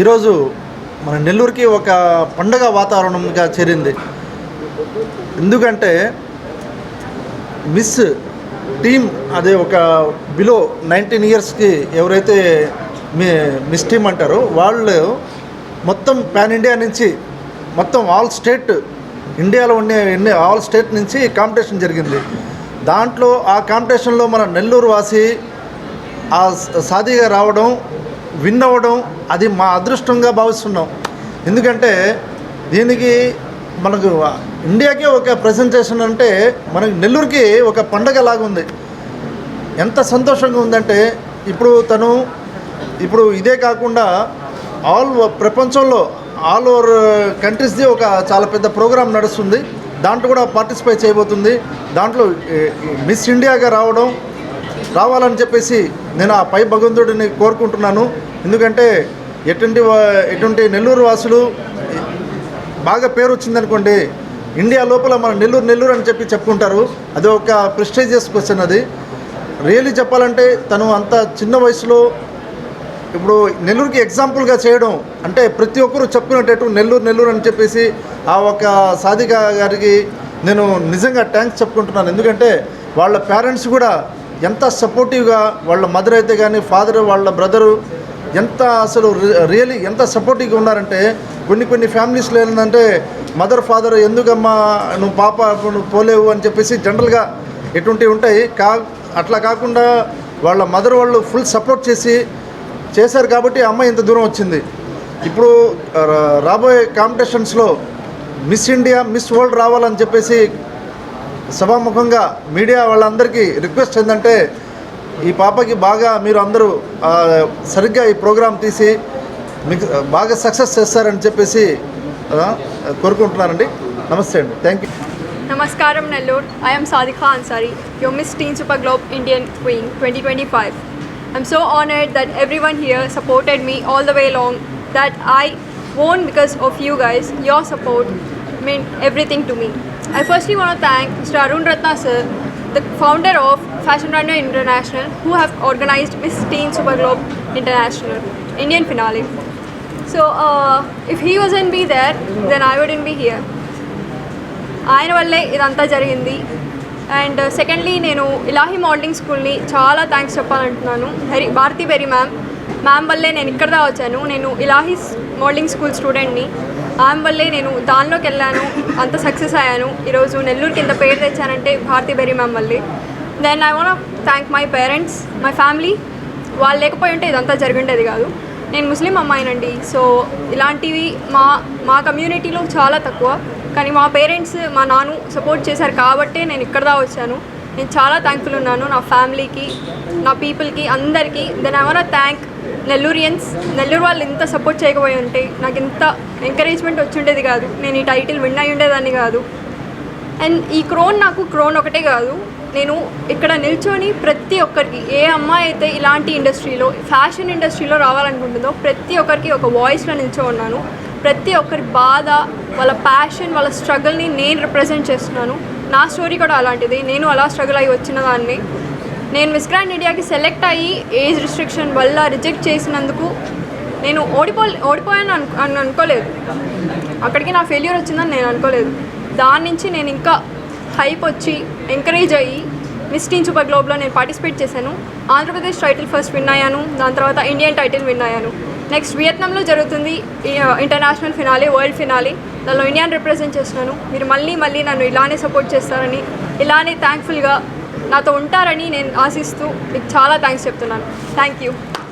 ఈరోజు మన నెల్లూరుకి ఒక పండగ వాతావరణంగా చేరింది. ఎందుకంటే మిస్ టీమ్ అదే ఒక బిలో నైన్టీన్ ఇయర్స్కి ఎవరైతే మీ మిస్ టీమ్ అంటారో వాళ్ళు మొత్తం పాన్ ఇండియా నుంచి మొత్తం ఆల్ స్టేట్ ఇండియాలో ఉండే ఎన్ని ఆల్ స్టేట్ నుంచి కాంపిటీషన్ జరిగింది. దాంట్లో ఆ కాంపిటీషన్లో మన నెల్లూరు వాసి ఆ సాదిగా రావడం విన్ అవ్వడం అది మా అదృష్టంగా భావిస్తున్నాం. ఎందుకంటే దీనికి మనకు ఇండియాకే ఒక ప్రజెంటేషన్ అంటే మనకి నెల్లూరుకి ఒక పండగ లాగా ఉంది. ఎంత సంతోషంగా ఉందంటే ఇప్పుడు తను ఇప్పుడు ఇదే కాకుండా ఆల్ ప్రపంచంలో ఆల్ ఓవర్ కంట్రీస్ది ఒక చాలా పెద్ద ప్రోగ్రాం నడుస్తుంది. దాంట్లో కూడా పార్టిసిపేట్ చేయబోతుంది. దాంట్లో మిస్ ఇండియాగా రావడం రావాలని చెప్పేసి నేను ఆ పై భగవంతుడిని కోరుకుంటున్నాను. ఎందుకంటే ఎటువంటి వా- ఎటువంటి నెల్లూరు వాసులు బాగా పేరు వచ్చిందనుకోండి ఇండియా లోపల మన నెల్లూరు నెల్లూరు అని చెప్పి చెప్పుకుంటారు. అది ఒక ప్రెస్టేజియస్ క్వశ్చన్ అది. రియల్లీ చెప్పాలంటే తను అంత చిన్న వయసులో ఇప్పుడు నెల్లూరుకి ఎగ్జాంపుల్గా చేయడం అంటే ప్రతి ఒక్కరూ చెప్పుకునేటట్టు నెల్లూరు నెల్లూరు అని చెప్పేసి ఆ ఒక సాధిక గారికి నేను నిజంగా థ్యాంక్స్ చెప్పుకుంటున్నాను. ఎందుకంటే వాళ్ళ పేరెంట్స్ కూడా ఎంత సపోర్టివ్గా వాళ్ళ మదర్ అయితే కానీ ఫాదర్ వాళ్ళ బ్రదరు ఎంత అసలు రియలీ ఎంత సపోర్టివ్గా ఉన్నారంటే కొన్ని కొన్ని ఫ్యామిలీస్లో ఏంటంటే మదర్ ఫాదర్ ఎందుకమ్మా నువ్వు పాప నువ్వు పోలేవు అని చెప్పేసి జనరల్గా ఎటువంటివి ఉంటాయి. కా అట్లా కాకుండా వాళ్ళ మదర్ వాళ్ళు ఫుల్ సపోర్ట్ చేసి చేశారు కాబట్టి ఆ అమ్మాయి ఇంత దూరం వచ్చింది. ఇప్పుడు రా- రాబోయే కాంపిటీషన్స్లో మిస్ ఇండియా మిస్ వరల్డ్ రావాలని చెప్పేసి సభాముఖంగా మీడియా వాళ్ళందరికీ రిక్వెస్ట్ ఏంటంటే ఈ పాపకి బాగా మీరు అందరూ సరిగ్గా ఈ ప్రోగ్రాం తీసి మీకు బాగా సక్సెస్ చేస్తారని చెప్పేసి కోరుకుంటున్నారండి నమస్తే అండి. థ్యాంక్ యూ నమస్కారం Nellore. I'm Sadiqa Ansari you miss teen super globe Indian queen twenty twenty five I'm so honoured that every one here supported me all the way long that I won because of you guys your support mean everything to me I first you want thank mister Arun Ratna sir the founder of Fashion Runner International, who have organized Miss Teen Super Globe International Indian finale. So uh, if he wasn't be there, then I wouldn't be here. ఆయన వల్లే ఇదంతా జరిగింది and secondly నేను Ilahi modelling స్కూల్ని చాలా thanks చెప్పాలంటున్నాను Hari Bharati Beri ma'am ma'am వల్లే నేను ఇక్కడ దా వచ్చాను నేను ఇలాహి మోడలింగ్ స్కూల్ స్టూడెంట్ని ఆమె వల్లే నేను దానిలోకి వెళ్ళాను అంత సక్సెస్ అయ్యాను. ఈరోజు నెల్లూరుకి ఇంత పేరు తెచ్చానంటే భారతి బెరి మ్యామ్ వల్లే. Then I want thank my parents my family వాళ్ళు లేకపోయి ఉంటే ఇదంతా జరిగిండేది కాదు. నేను ముస్లిం అమ్మాయినండి సో ఇలాంటివి మా మా కమ్యూనిటీలో చాలా తక్కువ. కానీ మా పేరెంట్స్ మా నాన్న సపోర్ట్ చేశారు కాబట్టే నేను ఇక్కడ దా వచ్చాను. నేను చాలా థ్యాంక్ఫుల్ ఉన్నాను నా ఫ్యామిలీకి నా పీపుల్కి అందరికీ. Then I want thank Nellorians Nellore వాళ్ళు ఇంత సపోర్ట్ చేయకపోయి ఉంటే నాకు ఇంత ఎంకరేజ్మెంట్ వచ్చి ఉండేది కాదు. నేను ఈ టైటిల్ విన్ అయి ఉండేదాన్ని కాదు. అండ్ ఈ క్రోన్ నాకు క్రోన్ ఒకటే కాదు. నేను ఇక్కడ నిల్చొని ప్రతి ఒక్కరికి ఏ అమ్మాయి అయితే ఇలాంటి ఇండస్ట్రీలో ఫ్యాషన్ ఇండస్ట్రీలో రావాలనుకుంటుందో ప్రతి ఒక్కరికి ఒక వాయిస్లో నిల్చో ఉన్నాను. ప్రతి ఒక్కరి బాధ వాళ్ళ ప్యాషన్ వాళ్ళ స్ట్రగుల్ని నేను రిప్రజెంట్ చేస్తున్నాను. నా స్టోరీ కూడా అలాంటిది. నేను అలా స్ట్రగుల్ అయ్యి వచ్చిన దాన్ని. నేను మిస్ గ్రాండ్ ఇండియాకి సెలెక్ట్ అయ్యి ఏజ్ రిస్ట్రిక్షన్ వల్ల రిజెక్ట్ చేసినందుకు నేను ఓడిపో ఓడిపోయాను అను అని అనుకోలేదు. అక్కడికి నా ఫెయిల్యూర్ వచ్చిందని నేను అనుకోలేదు. దాని నుంచి నేను ఇంకా హైప్ వచ్చి ఎంకరేజ్ అయ్యి మిస్ టీన్ సూపర్ గ్లోబ్లో నేను పార్టిసిపేట్ చేశాను. ఆంధ్రప్రదేశ్ టైటిల్ ఫస్ట్ విన్ అయ్యాను. దాని తర్వాత ఇండియన్ టైటిల్ విన్ అయ్యాను. నెక్స్ట్ వియత్నాంలో జరుగుతుంది ఇంటర్నేషనల్ ఫినాలే వరల్డ్ ఫినాలే దానిలో ఇండియాని రిప్రజెంట్ చేస్తున్నాను. మీరు మళ్ళీ మళ్ళీ నన్ను ఇలానే సపోర్ట్ చేస్తారని ఇలానే థ్యాంక్ఫుల్గా నాతో ఉంటారని నేను ఆశిస్తూ మీకు చాలా థ్యాంక్స్ చెప్తున్నాను. Thank you